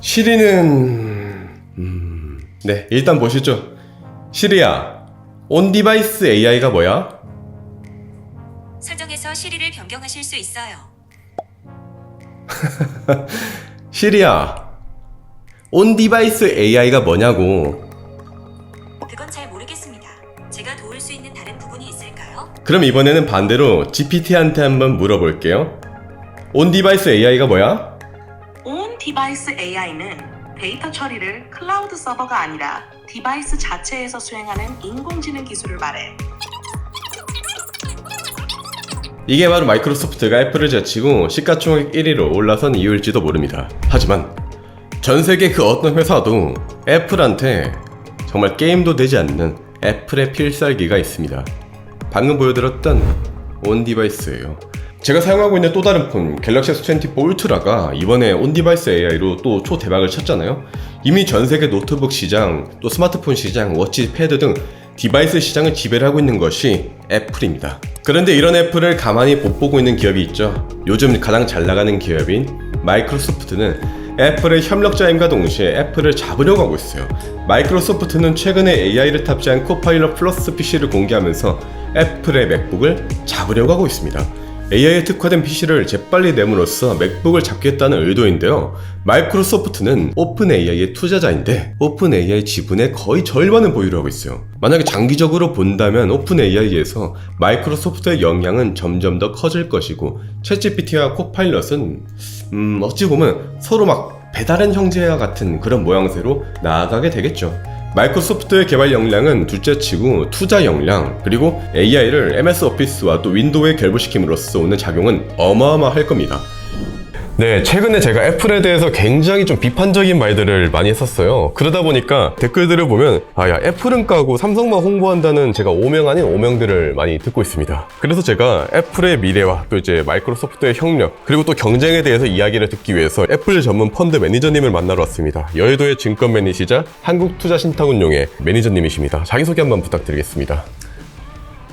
시리는 음, 네 일단 보시죠 시리야 온 디바이스 AI가 뭐야? 설정에서 시리를 변경하실 수 있어요. 시리야 온 디바이스 AI가 뭐냐고 그건 잘 모르겠습니다. 제가 도울 수 있는 다른 부분이 있을까요? 그럼 이번에는 반대로 GPT한테 한번 물어볼게요 온 디바이스 AI가 뭐야? 온 디바이스 AI는 데이터 처리를 클라우드 서버가 아니라 디바이스 자체에서 수행하는 인공지능 기술을 말해. 이게 바로 마이크로소프트가 애플을 제치고 시가총액 1위로 올라선 이유일지도 모릅니다. 하지만 전 세계 그 어떤 회사도 애플한테 정말 게임도 되지 않는 애플의 필살기가 있습니다. 방금 보여드렸던 온 디바이스예요. 제가 사용하고 있는 또 다른 폰 갤럭시 S24 울트라가 이번에 온 디바이스 AI로 또 초대박을 쳤잖아요. 이미 전 세계 노트북 시장, 또 스마트폰 시장, 워치 패드 등 디바이스 시장을 지배를 하고 있는 것이 애플입니다. 그런데 이런 애플을 가만히 못 보고 있는 기업이 있죠. 요즘 가장 잘 나가는 기업인 마이크로소프트는 애플의 협력자임과 동시에 애플을 잡으려고 하고 있어요. 마이크로소프트는 최근에 AI를 탑재한 코파일럿 플러스 PC를 공개하면서 애플의 맥북을 잡으려고 하고 있습니다. AI에 특화된 PC를 재빨리 내므로써 맥북을 잡겠다는 의도인데요. 마이크로소프트는 오픈 AI의 투자자인데 오픈 AI 지분의 거의 절반을 보유를 하고 있어요. 만약에 장기적으로 본다면 오픈 AI에서 마이크로소프트의 영향은 점점 더 커질 것이고 챗GPT와 코파일럿은 음, 어찌 보면 서로 막 배다른 형제와 같은 그런 모양새로 나아가게 되겠죠. 마이크로소프트의 개발 역량은 둘째치고 투자 역량 그리고 AI를 MS 오피스와 또 윈도우에 결부시킴으로써 오는 작용은 어마어마할 겁니다. 네, 최근에 제가 애플에 대해서 굉장히 좀 비판적인 말들을 많이 했었어요. 그러다 보니까 댓글들을 보면, 아, 야, 애플은 까고 삼성만 홍보한다는 제가 오명 아닌 오명들을 많이 듣고 있습니다. 그래서 제가 애플의 미래와 또 이제 마이크로소프트의 협력, 그리고 또 경쟁에 대해서 이야기를 듣기 위해서 애플 전문 펀드 매니저님을 만나러 왔습니다. 여의도의 증권 매니시자 한국투자신탁운용의 매니저님이십니다. 자기소개 한번 부탁드리겠습니다.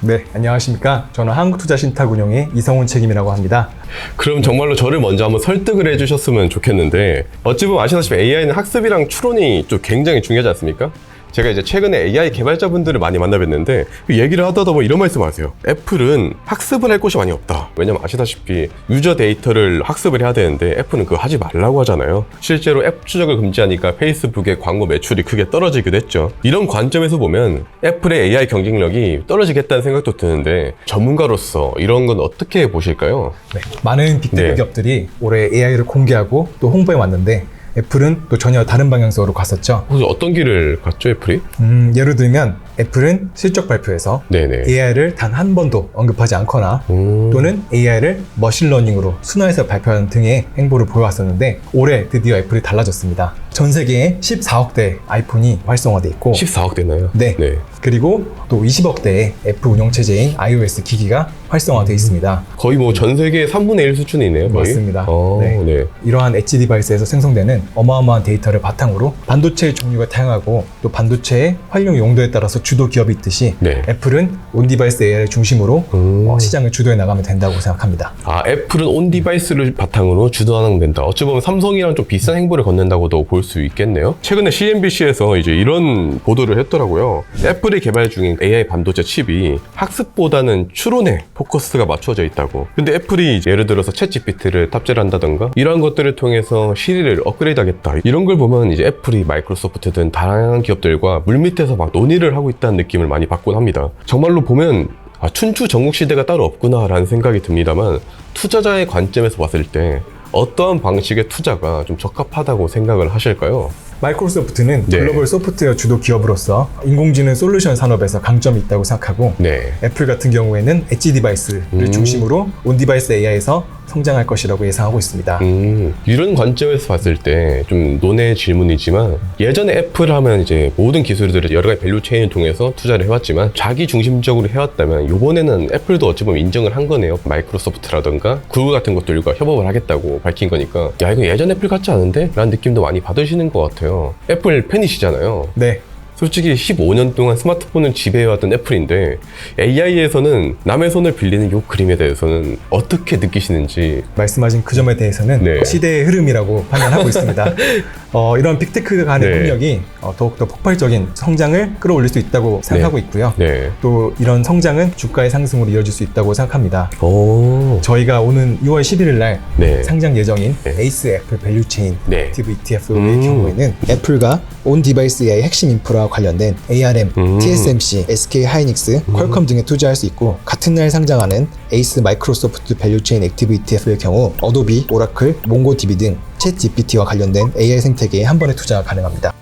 네, 안녕하십니까. 저는 한국투자신탁운용의 이성훈 책임이라고 합니다. 그럼 정말로 저를 먼저 한번 설득을 해주셨으면 좋겠는데 어찌 보면 아시다시피 AI는 학습이랑 추론이 좀 굉장히 중요하지 않습니까? 제가 이제 최근에 AI 개발자분들을 많이 만나뵀는데 그 얘기를 하다가 뭐 이런 말씀 하세요. 애플은 학습을 할 곳이 많이 없다. 왜냐면 아시다시피 유저 데이터를 학습을 해야 되는데 애플은 그거 하지 말라고 하잖아요. 실제로 앱 추적을 금지하니까 페이스북의 광고 매출이 크게 떨어지기도 했죠. 이런 관점에서 보면 애플의 AI 경쟁력이 떨어지겠다는 생각도 드는데 전문가로서 이런 건 어떻게 보실까요? 네, 많은 빅테크 네. 기업들이 올해 AI를 공개하고 또 홍보해 왔는데 애플은 또 전혀 다른 방향성으로 갔었죠. 어떤 길을 갔죠, 애플이? 음, 예를 들면 애플은 실적 발표에서 네네. AI를 단 한 번도 언급하지 않거나 음. 또는 AI를 머신러닝으로 순화해서 발표하는 등의 행보를 보여왔었는데 올해 드디어 애플이 달라졌습니다. 전 세계에 14억 대 아이폰이 활성화돼 있고 14억 되나요? 네. 네. 그리고 또 20억 대의 애플 운영체제인 iOS 기기가 활성화돼 있습니다. 거의 뭐 전 세계 3분의 1 수준이네요. 거의? 맞습니다. 어, 네. 네. 이러한 엣지 디바이스에서 생성되는 어마어마한 데이터를 바탕으로 반도체의 종류가 다양하고 또 반도체의 활용 용도에 따라서 주도 기업이 있듯이 네. 애플은 온 디바이스 AI를 중심으로 음. 어, 시장을 주도해 나가면 된다고 생각합니다. 아, 애플은 온 디바이스를 바탕으로 주도하는 된다. 어찌 보면 삼성이랑 좀 비슷한 행보를 걷는다고도 볼 수 있겠네요. 최근에 CNBC에서 이제 이런 보도를 했더라고요. 애플이 개발 중인 AI 반도체 칩이 학습보다는 추론에 포커스가 맞춰져 있다고. 근데 애플이 예를 들어서 챗 GPT를 탑재를 한다던가 이런 것들을 통해서 시리를 업그레이드 하겠다. 이런 걸 보면 이제 애플이 마이크로소프트든 다양한 기업들과 물밑에서 막 논의를 하고 있다는 느낌을 많이 받곤 합니다. 정말로 보면 아, 춘추 전국 시대가 따로 없구나라는 생각이 듭니다만 투자자의 관점에서 봤을 때 어떠한 방식의 투자가 좀 적합하다고 생각을 하실까요? 마이크로소프트는 네. 글로벌 소프트웨어 주도 기업으로서 인공지능 솔루션 산업에서 강점이 있다고 생각하고 네. 애플 같은 경우에는 엣지 디바이스를 음. 중심으로 온 디바이스 AI에서 성장할 것이라고 예상하고 있습니다. 음, 이런 관점에서 봤을 때 좀 논의 질문이지만 예전에 애플 하면 이제 모든 기술들을 여러 가지 밸류 체인을 통해서 투자를 해왔지만 자기 중심적으로 해왔다면 이번에는 애플도 어찌 보면 인정을 한 거네요. 마이크로소프트라던가 구글 같은 것들과 협업을 하겠다고 밝힌 거니까 야 이거 예전 애플 같지 않은데? 라는 느낌도 많이 받으시는 것 같아요. 애플 팬이시잖아요. 네, 솔직히 15년 동안 스마트폰을 지배해왔던 애플인데 AI에서는 남의 손을 빌리는 요 그림에 대해서는 어떻게 느끼시는지 말씀하신 그 점에 대해서는 네. 시대의 흐름이라고 판단하고 있습니다. 어, 이런 빅테크 간의 네. 협력이 어, 더욱더 폭발적인 성장을 끌어올릴 수 있다고 생각하고 있고요. 네. 또 이런 성장은 주가의 상승으로 이어질 수 있다고 생각합니다. 오. 저희가 오는 6월 11일 날 네. 상장 예정인 네. 에이스 애플 밸류체인 네. ETF의 음. 경우에는 애플과 온 디바이스 AI 핵심 인프라 와 관련된 ARM, 음. TSMC, SK 하이닉스, 퀄컴 등에 투자할 수 있고 같은 날 상장하는 에이스 마이크로소프트 밸류체인 액티브 ETF의 경우 어도비, 오라클, 몽고DB 등챗 GPT와 관련된 AI 생태계에 한 번에 투자가 가능합니다.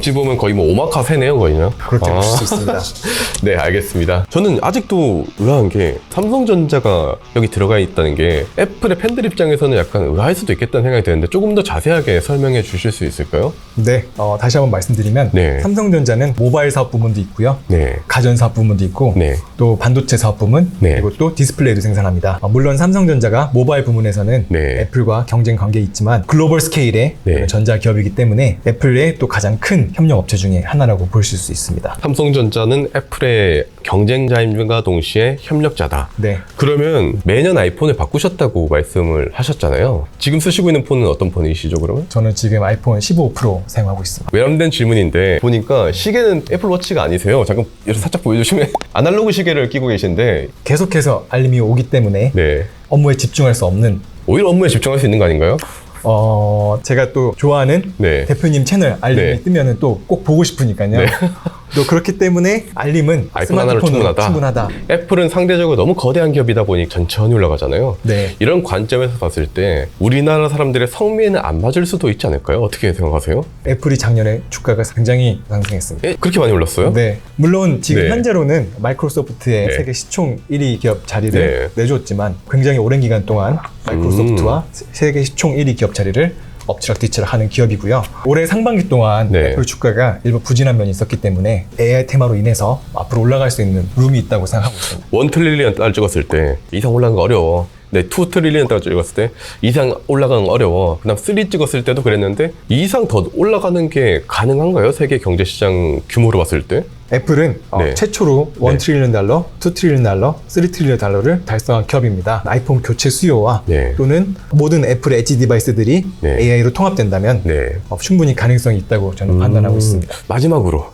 어찌 보면 거의 뭐 오마카세네요, 거의요. 그렇게 아. 볼수 있습니다. 네, 알겠습니다. 저는 아직도 의아한 게 삼성전자가 여기 들어가 있다는 게 애플의 팬들 입장에서는 약간 의아할 수도 있겠다는 생각이 드는데 조금 더 자세하게 설명해 주실 수 있을까요? 네, 어, 다시 한번 말씀드리면 네. 삼성전자는 모바일 사업 부문도 있고요. 네. 가전 사업 부문도 있고 네. 또 반도체 사업 부문 네. 그리고 또 디스플레이도 생산합니다. 어, 물론 삼성전자가 모바일 부문에서는 네. 애플과 경쟁 관계에 있지만 글로벌 스케일의 네. 전자 기업이기 때문에 애플의 또 가장 큰 협력 업체 중에 하나라고 보실 수 있습니다. 삼성전자는 애플의 경쟁자임과 동시에 협력자다. 네. 그러면 매년 아이폰을 바꾸셨다고 말씀을 하셨잖아요. 지금 쓰시고 있는 폰은 어떤 폰이시죠, 그러면? 저는 지금 아이폰 15 프로 사용하고 있습니다. 외람된 질문인데 보니까 시계는 애플워치가 아니세요. 잠깐 이렇게 살짝 보여주시면 아날로그 시계를 끼고 계신데 계속해서 알림이 오기 때문에 네. 업무에 집중할 수 없는 오히려 업무에 집중할 수 있는 거 아닌가요? 어, 제가 또 좋아하는 네. 대표님 채널 알림이 네. 뜨면은 또 꼭 보고 싶으니까요. 네. 또 그렇기 때문에 알림은 아이폰 하나로 충분하다. 충분하다. 애플은 상대적으로 너무 거대한 기업이다 보니 천천히 올라가잖아요. 네. 이런 관점에서 봤을 때 우리나라 사람들의 성미에는 안 맞을 수도 있지 않을까요? 어떻게 생각하세요? 애플이 작년에 주가가 굉장히 상승했습니다. 예? 그렇게 많이 올랐어요? 네. 물론 지금 네. 현재로는 마이크로소프트의 네. 세계 시총 1위 기업 자리를 네. 내줬지만 굉장히 오랜 기간 동안 마이크로소프트와 음. 세계 시총 1위 기업 자리를 엎치락뒤치락 하는 기업이고요. 올해 상반기 동안 네. 애플 주가가 일부 부진한 면이 있었기 때문에 AI 테마로 인해서 앞으로 올라갈 수 있는 룸이 있다고 생각하고 있습니다. 원 트릴리언 달러 찍었을 때 이상 올라가는 거 어려워. 네, 2 트릴리언 달러 찍었을 때 이상 올라가는 거 어려워. 그다음 3 찍었을 때도 그랬는데 이상 더 올라가는 게 가능한가요? 세계 경제 시장 규모로 봤을 때? 애플은 어, 네. 최초로 1 네. 트릴리언 달러, 2 트릴리언 달러, 3 트릴리언 달러를 달성한 기업입니다. 아이폰 교체 수요와 네. 또는 모든 애플 엣지 디바이스들이 네. AI로 통합된다면 네. 어, 충분히 가능성이 있다고 저는 판단하고 음, 있습니다. 마지막으로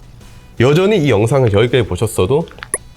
여전히 이 영상을 여기까지 보셨어도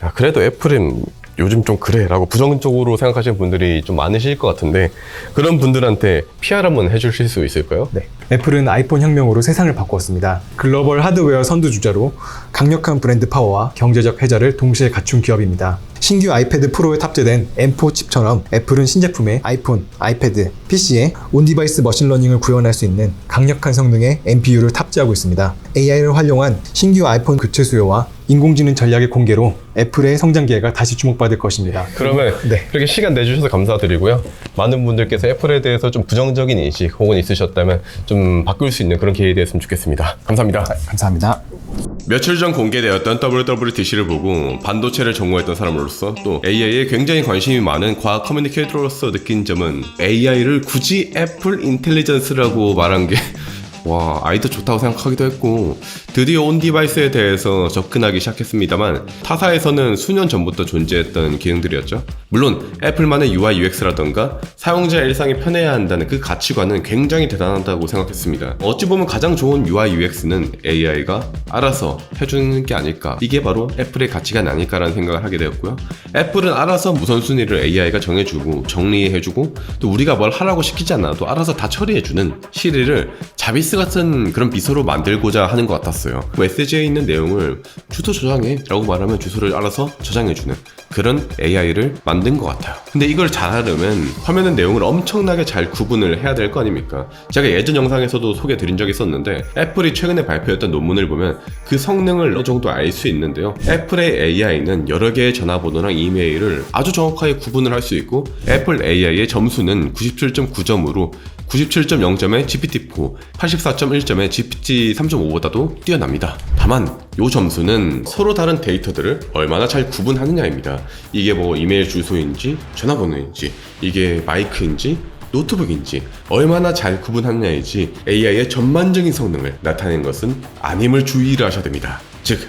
야, 그래도 애플은 요즘 좀 그래라고 부정적으로 생각하시는 분들이 좀 많으실 것 같은데 그런 분들한테 PR 한번 해주실 수 있을까요? 네. 애플은 아이폰 혁명으로 세상을 바꾸었습니다. 글로벌 하드웨어 선두주자로 강력한 브랜드 파워와 경제적 해자를 동시에 갖춘 기업입니다. 신규 아이패드 프로에 탑재된 M4 칩처럼 애플은 신제품에 아이폰, 아이패드, PC에 온디바이스 머신러닝을 구현할 수 있는 강력한 성능의 NPU를 탑재하고 있습니다. AI를 활용한 신규 아이폰 교체 수요와 인공지능 전략의 공개로 애플의 성장 기회가 다시 주목받을 것입니다. 그러면 네. 이렇게 시간 내주셔서 감사드리고요. 많은 분들께서 애플에 대해서 좀 부정적인 인식 혹은 있으셨다면 좀 바꿀 수 있는 그런 기회에 대했으면 좋겠습니다. 감사합니다. 감사합니다. 며칠 전 공개되었던 WWDC를 보고 반도체를 전공했던 사람으로서 또 AI에 굉장히 관심이 많은 과학 커뮤니케이터로서 느낀 점은 AI를 굳이 애플 인텔리전스라고 말한 게 와, 아이디어 좋다고 생각하기도 했고, 드디어 온 디바이스에 대해서 접근하기 시작했습니다만, 타사에서는 수년 전부터 존재했던 기능들이었죠. 물론, 애플만의 UI, UX라던가, 사용자 일상이 편해야 한다는 그 가치관은 굉장히 대단하다고 생각했습니다. 어찌 보면 가장 좋은 UI, UX는 AI가 알아서 해주는 게 아닐까. 이게 바로 애플의 가치가 아닐까라는 생각을 하게 되었고요. 애플은 알아서 우선순위를 AI가 정해주고, 정리해주고, 또 우리가 뭘 하라고 시키지 않아도 알아서 다 처리해주는 시리를 자비스 같은 그런 비서로 만들고자 하는 것 같았어요. 메시지에 있는 내용을 주소 저장해. 라고 말하면 주소를 알아서 저장해주는 그런 AI를 만든 것 같아요. 근데 이걸 잘하려면 화면의 내용을 엄청나게 잘 구분을 해야 될 거 아닙니까? 제가 예전 영상에서도 소개 드린 적이 있었는데 애플이 최근에 발표했던 논문을 보면 그 성능을 어느 정도 알 수 있는데요. 애플의 AI는 여러 개의 전화번호랑 이메일을 아주 정확하게 구분을 할 수 있고 애플 AI의 점수는 97.9점으로 97.0점의 GPT-4, 84.1점의 GPT 3.5보다도 뛰어납니다. 다만 이 점수는 서로 다른 데이터들을 얼마나 잘 구분하느냐입니다. 이게 뭐 이메일 주소인지 전화번호인지 이게 마이크인지 노트북인지 얼마나 잘 구분하느냐이지 AI의 전반적인 성능을 나타내는 것은 아님을 주의를 하셔야 됩니다. 즉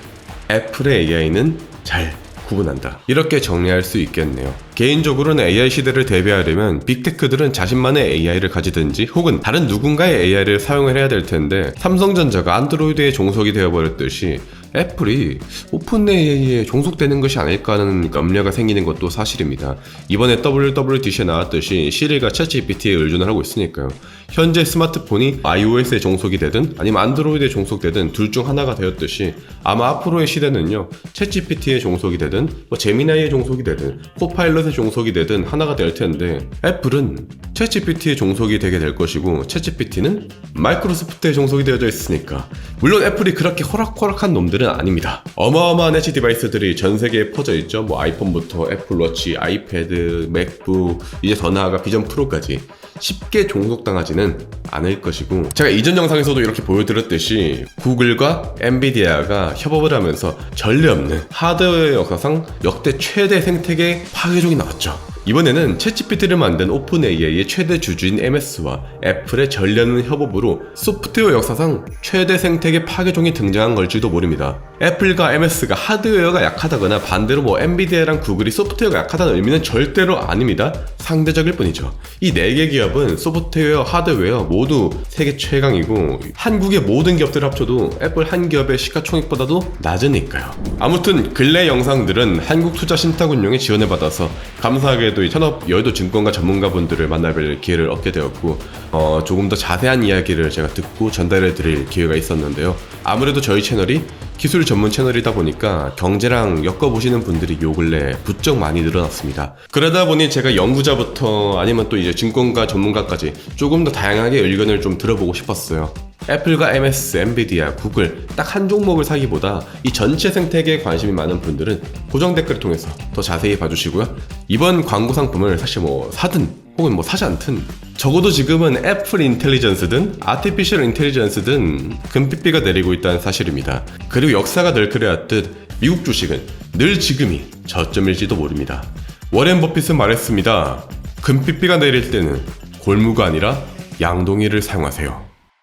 애플의 AI는 잘 구분한다. 이렇게 정리할 수 있겠네요. 개인적으로는 AI 시대를 대비하려면 빅테크들은 자신만의 AI를 가지든지 혹은 다른 누군가의 AI를 사용을 해야 될 텐데 삼성전자가 안드로이드에 종속이 되어버렸듯이 애플이 오픈 AI에 종속되는 것이 아닐까 하는 염려가 생기는 것도 사실입니다. 이번에 WWDC에 나왔듯이 시리가 챗GPT에 의존을 하고 있으니까요. 현재 스마트폰이 iOS에 종속이 되든 아니면 안드로이드에 종속되든 둘 중 하나가 되었듯이 아마 앞으로의 시대는요 챗GPT에 종속이 되든 뭐 제미나이에 종속이 되든 코파일럿에 종속이 되든 하나가 될 텐데 애플은 챗GPT에 종속이 되게 될 것이고 챗GPT는 마이크로소프트에 종속이 되어져 있으니까 물론 애플이 그렇게 호락호락한 놈들 은 아닙니다 어마어마한 해치 디바이스들이 전 세계에 퍼져 있죠 뭐 아이폰부터 애플워치, 아이패드, 맥북 이제 더 나아가 비전 프로까지 쉽게 종속당하지는 않을 것이고 제가 이전 영상에서도 이렇게 보여드렸듯이 구글과 엔비디아가 협업을 하면서 전례 없는 하드웨어 역사상 역대 최대 생태계 파괴종이 나왔죠. 이번에는 챗GPT를 만든 오픈AI의 최대 주주인 MS와 애플의 전례 없는 협업으로 소프트웨어 역사상 최대 생태계 파괴종이 등장한 걸지도 모릅니다. 애플과 MS가 하드웨어가 약하다거나 반대로 뭐 엔비디아랑 구글이 소프트웨어가 약하다는 의미는 절대로 아닙니다. 상대적일 뿐이죠. 이네개 기업은 소프트웨어, 하드웨어 모두 세계 최강이고 한국의 모든 기업들 합쳐도 애플 한 기업의 시가총액보다도 낮으니까요. 아무튼 근래 영상들은 한국투자신탁운용의 지원을 받아서 감사하게 도이 천업 여의도 증권가 전문가분들을 만나뵐 기회를 얻게 되었고 어, 조금 더 자세한 이야기를 제가 듣고 전달해 드릴 기회가 있었는데요. 아무래도 저희 채널이 기술 전문 채널이다 보니까 경제랑 엮어보시는 분들이 요 근래 부쩍 많이 늘어났습니다. 그러다 보니 제가 연구자부터 아니면 또 이제 증권가 전문가까지 조금 더 다양하게 의견을 좀 들어보고 싶었어요. 애플과 MS, 엔비디아, 구글 딱 한 종목을 사기보다 이 전체 생태계에 관심이 많은 분들은 고정 댓글을 통해서 더 자세히 봐주시고요. 이번 광고 상품을 사실 뭐 사든 혹은 뭐 사지 않든 적어도 지금은 애플 인텔리전스든 아티피셜 인텔리전스든 금빛비가 내리고 있다는 사실입니다. 그리고 역사가 늘 그래왔듯 미국 주식은 늘 지금이 저점일지도 모릅니다. 워렌 버핏은 말했습니다. 금빛비가 내릴 때는 골무가 아니라 양동이를 사용하세요.